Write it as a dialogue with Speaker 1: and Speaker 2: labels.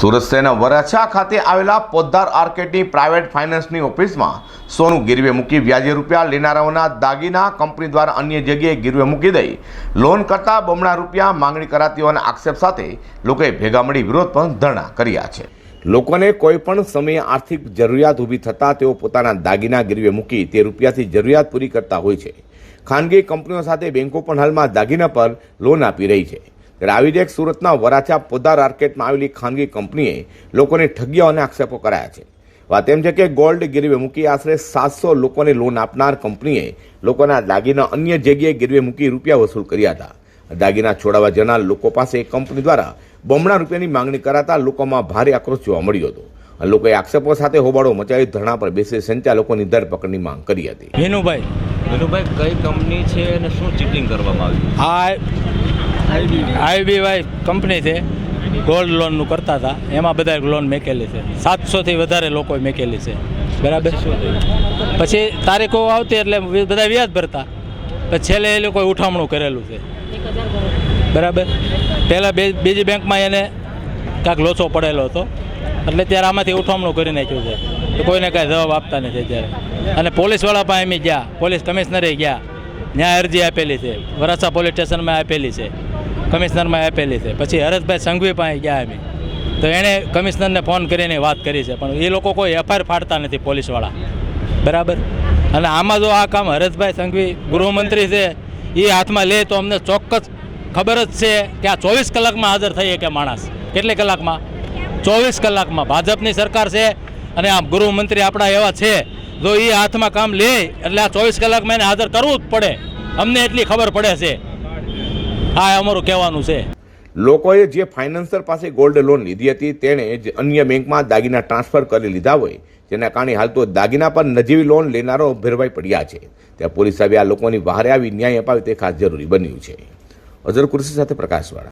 Speaker 1: સુરત શહેરના વરાછા ખાતે આવેલા પોદ્દાર આર્કેટની પ્રાઇવેટ ફાઇનાન્સની ઓફિસમાં સોનું ગીરવે મૂકી વ્યાજે રૂપિયા લેનારાઓના દાગીના કંપની દ્વારા અન્ય જગ્યાએ ગીરવે મૂકી દઈ લોન કરતા બમણા રૂપિયા માંગણી કરાતી હોવાના આક્ષેપ સાથે લોકોએ ભેગા મળી વિરોધ પણ ધરણા કર્યા છે. લોકોને કોઈ પણ સમયે આર્થિક જરૂરિયાત ઊભી થતાં તેઓ પોતાના દાગીના ગીરવે મૂકી તે રૂપિયાથી જરૂરિયાત પૂરી કરતા હોય છે. ખાનગી કંપનીઓ સાથે બેંકો પણ હાલમાં દાગીના પર લોન આપી રહી છે. એક સુરતના વરાછા પોદાર આર્કેટમાં આવેલી ખાનગી કંપનીએ લોકોને ઠગ્યા અને આક્ષેપો કરાયા છે. વાત એમ છે કે ગોલ્ડ ગીરવે મૂકી આશરે સાતસો લોકોને લોન આપનાર કંપનીએ લોકોના દાગીના અન્ય જગ્યાએ ગીરવે મૂકી રૂપિયા વસૂલ કર્યા હતા. દાગીના છોડાવવા જનાર લોકો પાસે કંપની દ્વારા બમણા રૂપિયાની માંગણી કરાતા લોકોમાં ભારે આક્રોશ જોવા મળ્યો હતો. અને લોકોએ આક્ષેપો સાથે હોબાળો મચાવી ધરણા પર બેસી સંચાલકોની ધરપકડની માંગ કરી હતી.
Speaker 2: વિનુભાઈ.
Speaker 3: વિનુભાઈ કઈ કંપની છે અને શું ચીટિંગ કરવામાં આવ્યું
Speaker 2: આ આઈબીવાય કંપની છે. ગોલ્ડ લોનનું કરતા હતા. એમાં બધા લોન મેકેલી છે. સાતસોથી વધારે લોકોએ મેકેલી છે. બરાબર? પછી તારીખો આવતી એટલે બધા વ્યાજ ભરતા. પછી છેલ્લે એ લોકોએ ઉઠામણું કરેલું છે. બરાબર? પહેલાં બે બીજી બેંકમાં એને કાંઈક લોચો પડેલો હતો. એટલે ત્યારે આમાંથી ઉઠામણું કરી નાખ્યું છે. કોઈને કાંઈ જવાબ આપતા નથી અત્યારે. અને પોલીસવાળા પણ એમ ગયા. પોલીસ કમિશનરે ગયા. ન્યાય અરજી આપેલી છે. વરાછા પોલીસ સ્ટેશનમાં આપેલી છે. કમિશનરમાં આપેલી છે. પછી હરતભાઈ સંઘવી પાસે ગયા અમે. તો એણે કમિશનરને ફોન કરીને વાત કરી છે. પણ એ લોકો કોઈ એફઆઈઆર ફાડતા નથી પોલીસવાળા. બરાબર? અને આમાં જો આ કામ હરેશભાઈ સંઘવી ગૃહમંત્રી છે, એ હાથમાં લે તો અમને ચોક્કસ ખબર જ છે કે આ ચોવીસ કલાકમાં હાજર થઈએ કે માણસ. કેટલી કલાકમાં? ચોવીસ કલાકમાં. ભાજપની સરકાર છે અને આ ગૃહમંત્રી આપણા એવા છે. જો એ હાથમાં કામ લે, એટલે આ ચોવીસ કલાકમાં એને હાજર કરવું જ પડે. અમને એટલી ખબર પડે છે. આ અમારું કહેવાનું છે.
Speaker 1: લોકોએ જે ફાઇનાન્સર પાસે ગોલ્ડ લોન લીધી હતી, તેણે જ અન્ય બેંકમાં દાગીના ટ્રાન્સફર કરી લીધા હોય. જેના કારણે હાલ તો દાગીના પર નજીવી લોન લેનારો ભેરવાઈ પડ્યા છે. ત્યાં પોલીસ આવી આ લોકોની બહાર આવી ન્યાય અપાવે તે ખાસ જરૂરી બન્યું છે. અઝર કુર્સી સાથે પ્રકાશવાળા.